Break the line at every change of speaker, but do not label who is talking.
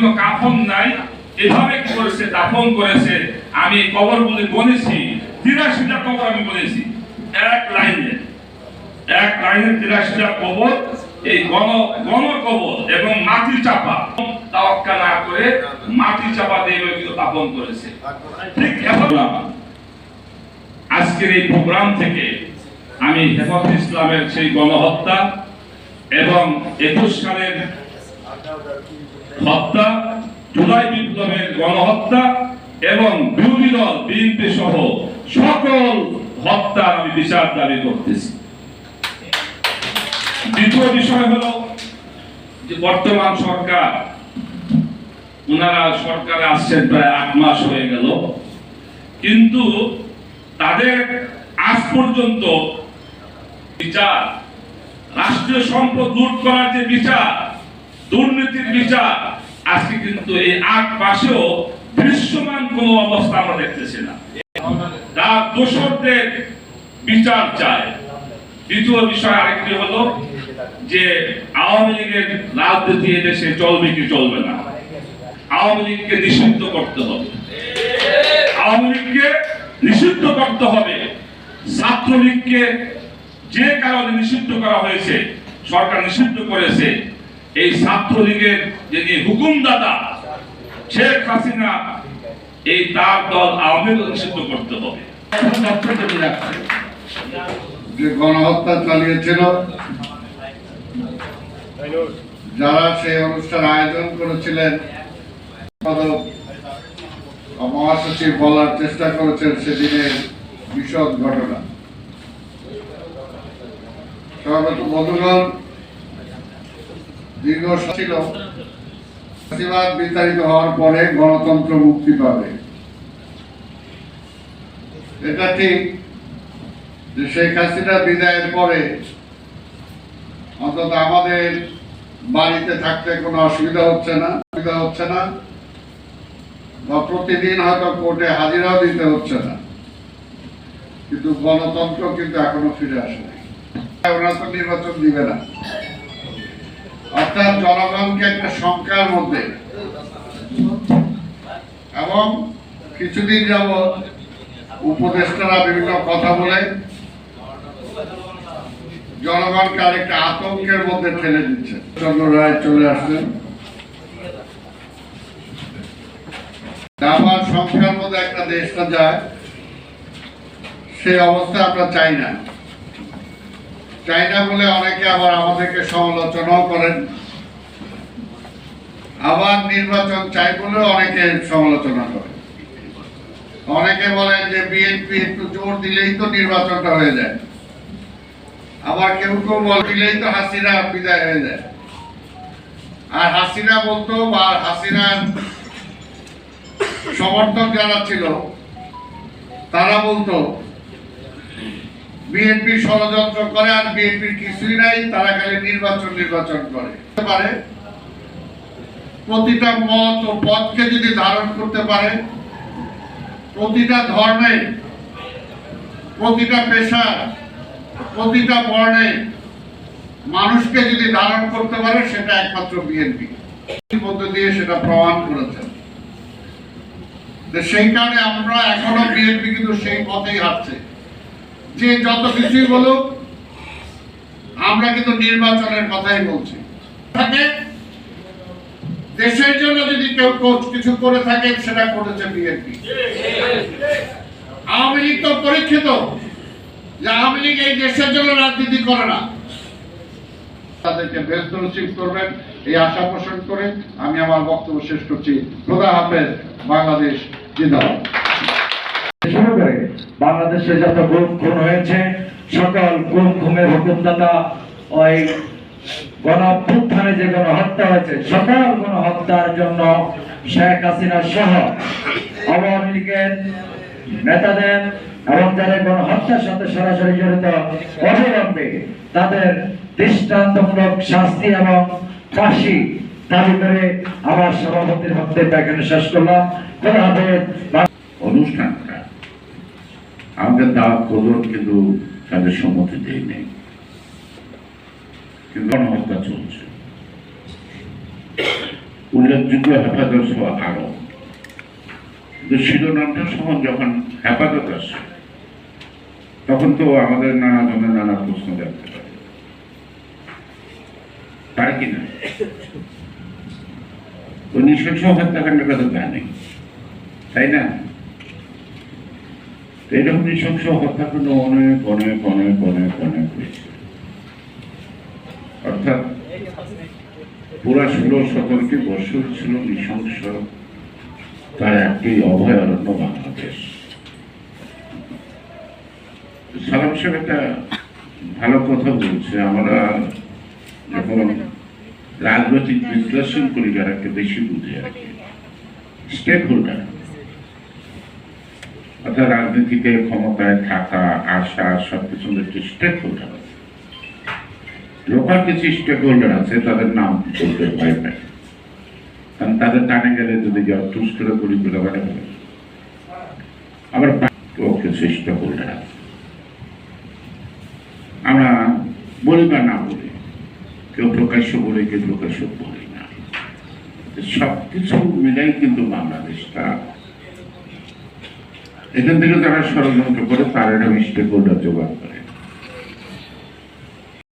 কোনো কাফন নাই। এভাবে কি করেছে? দাফন করেছে। আমি কবরগুলি বলেছি, তিরাশিটা কবর আমি বলেছি। এক লাইনে এক লাইনে তিরাশিটা কবর, এই গণ কবর এবং মাটি চাপা। তাওয়াক্কা না করে মাটি চাপা দিয়ে কিন্তু দাফন করেছে। ঠিক আজকের এই প্রোগ্রাম থেকে আমি হেফাজত ইসলামের সেই গণহত্যা এবং একুশ সালের হত্যা, জুলাই বিপ্লবের গণহত্যা এবং বিরোধী দল, বিএনপি সহ সকল হত্যার আমি বিচার দাবি করতেছি। দ্বিতীয় বিষয় হলো যে বর্তমান সরকার ওনারা সরকারে আসছেন প্রায় আট মাস হয়ে গেল। কিন্তু তাদের আজ পর্যন্ত বিচার, রাষ্ট্রীয় সম্পদ লুট করার যে বিচার দুর্নীতির বিচার। আজকে কিন্তু এই আট মাসেও দৃশ্যমান কোনো অবস্থা আমরা দেখতেছি না। বিচার চায়। দ্বিতীয় বিষয় আরেকটি হলো যে আওয়ামী লীগের রাজনীতি এদেশে চলবে কি চলবে না? আওয়ামী লীগকে নিষিদ্ধ করতে হবে। আওয়ামী লীগকে নিষিদ্ধ করতে হবে। ছাত্রলীগকে যে কারণে নিষিদ্ধ করা হয়েছে, সরকার নিষিদ্ধ করেছে এই ছাত্রলীগের যিনি হুকুমদাতা শেখ হাসিনা, এই তার দল আওয়ামী লীগ নিষিদ্ধ করতে হবে।
যে গণহত্যা চালিয়েছিল, যারা সেই অনুষ্ঠান আয়োজন করেছিলেন মহাসচিব বলার চেষ্টা করেছেন সেদিনের বিশদ ঘটনা। দীর্ঘ ছিল। বিতাড়িত হওয়ার পরে গণতন্ত্র মুক্তি পাবে। এটা ঠিক যে শেখ হাসিনা বিদায়ের পরে অন্তত আমাদের বাড়িতে থাকতে কোনো অসুবিধা হচ্ছে না, অসুবিধা হচ্ছে না বা প্রতিদিন হয়তো কোর্টে হাজিরাও দিতে হচ্ছে না। কিন্তু গণতন্ত্র কিন্তু এখনও ফিরে আসেনি। ওরা তো নির্বাচন দিবে না। অর্থাৎ জনগণকে একটা সংখ্যার মধ্যে। এবং কিছুদিন যাবৎ উপদেষ্টারা বিভিন্ন কথা বলে, জনগণকে আরেকটা আতঙ্কের মধ্যে ঠেলে দিচ্ছে। চন্দ্র রায় চলে আসছেন আবার সংখ্যার মধ্যে একটা দেশটা যায় সেই অবস্থা আমরা চাই না। চাই না বলে অনেকে আবার আমাদেরকে সমালোচনাও করেন। আবার নির্বাচন চাই বলেও অনেকে সমালোচনা করেন। অনেকে বলেন যে বিএনপি একটু জোর দিলেই তো নির্বাচনটা হয়ে যায়। আবার কেউ কেউ বল দিলেই তো হাসিনা বিদায় হয়ে যায়। আর হাসিনা বলতো বা হাসিনার সমর্থক যারা ছিল, তারা বলতো বিএনপি ষড়যন্ত্র করে আর বিএনপির কিছুই নাই, তারা খালি নির্বাচন নির্বাচন করে। পারে, প্রতিটা মত ও পথকে যদি ধারণ করতে পারে, প্রতিটা ধর্মে, প্রতিটা পেশা প্রতিটা বর্ণে মানুষকে যদি ধারণ করতে পারে, সেটা একমাত্র বিএনপি। মধ্য দিয়ে সেটা প্রমাণ করেছে সেই কারণে আমরা এখনও বিএনপি কিন্তু সেই পথেই হাঁটছে। যে যত কিছুই বলুক, আমরা কিন্তু নির্বাচনের কথাই বলছি। দেশের জন্য যদি কেউ কিছু করে থাকে, সেটা করেছে বিএনপি। আওয়ামী লীগ তো পরীক্ষিত, যে আওয়ামী লীগ এই দেশের জন্য রাজনীতি করে না। তাদেরকে ব্যস্ত নসিব করবেন, এই আশা পোষণ করে আমি আমার বক্তব্য শেষ করছি। খোদা হাফেজ, বাংলাদেশ জিন্দাবাদ।
বাংলাদেশে যত গুম খুন হয়েছে, সকল গুম খুনের হুকুমদাতা ওই যে হয়েছে, সকল জন্য শেখ হাসিনা সহ আওয়ামী লীগের এবং যারা গণহত্যার সাথে সরাসরি জড়িত অবিলম্বে তাদের দৃষ্টান্তমূলক শাস্তি এবং ফাঁসি দাবি করে আমার সভাপতির এখানে শেষ করলাম।
আমাদের দাওয়াত করল কিন্তু তাদের সম্মতি দেয় নেই। গণহত্যা চলছে। উল্লেখযোগ্য হেফাজত সহ আরও। কিন্তু শিরোনামটা সমান যখন হেফাজত আসে, তখন তো আমাদের নানা ধরনের নানা প্রশ্ন দেখতে পারে। তার কি না ওই নৃশংস হত্যাকাণ্ডের কথা জানে তাই না? তো এরকম নৃশংস হত্যাকাণ্ড অনেক অনেক অনেক অনেক অনেক অর্থাৎ পুরা ষোলো সতেরোটি বছর ছিল নৃশংস, তার একটি অভয়ারণ্য বাংলাদেশ। সালাম সাহেব একটা ভালো কথা বলছে। আমরা যখন রাজনৈতিক বিশ্লেষণ করি, যারা একটু বেশি বুঝে আর কি স্টেক হোল্ডার অর্থাৎ রাজনীতিতে ক্ষমতায় থাকা, আশা, সবকিছু একটি স্টেক হোল্ডার আছে। লোকাল কিছু স্টেক হোল্ডার আছে, তাদের নাম বলতে ভয় পায়। কারণ তাদের টানে গেলে যদি যা টুস করে করি বলে আবার কিছু স্টেক হোল্ডার আছে। আমরা বলি বা না বলি, কেউ প্রকাশ্য বলে, কেউ প্রকাশ্য বলি না। সব কিছু মিলাই কিন্তু বাংলাদেশটা এখান থেকে তারা ষড়যন্ত্র করে তারা একটা মিষ্টি হোল্ডার জোগাড় করে।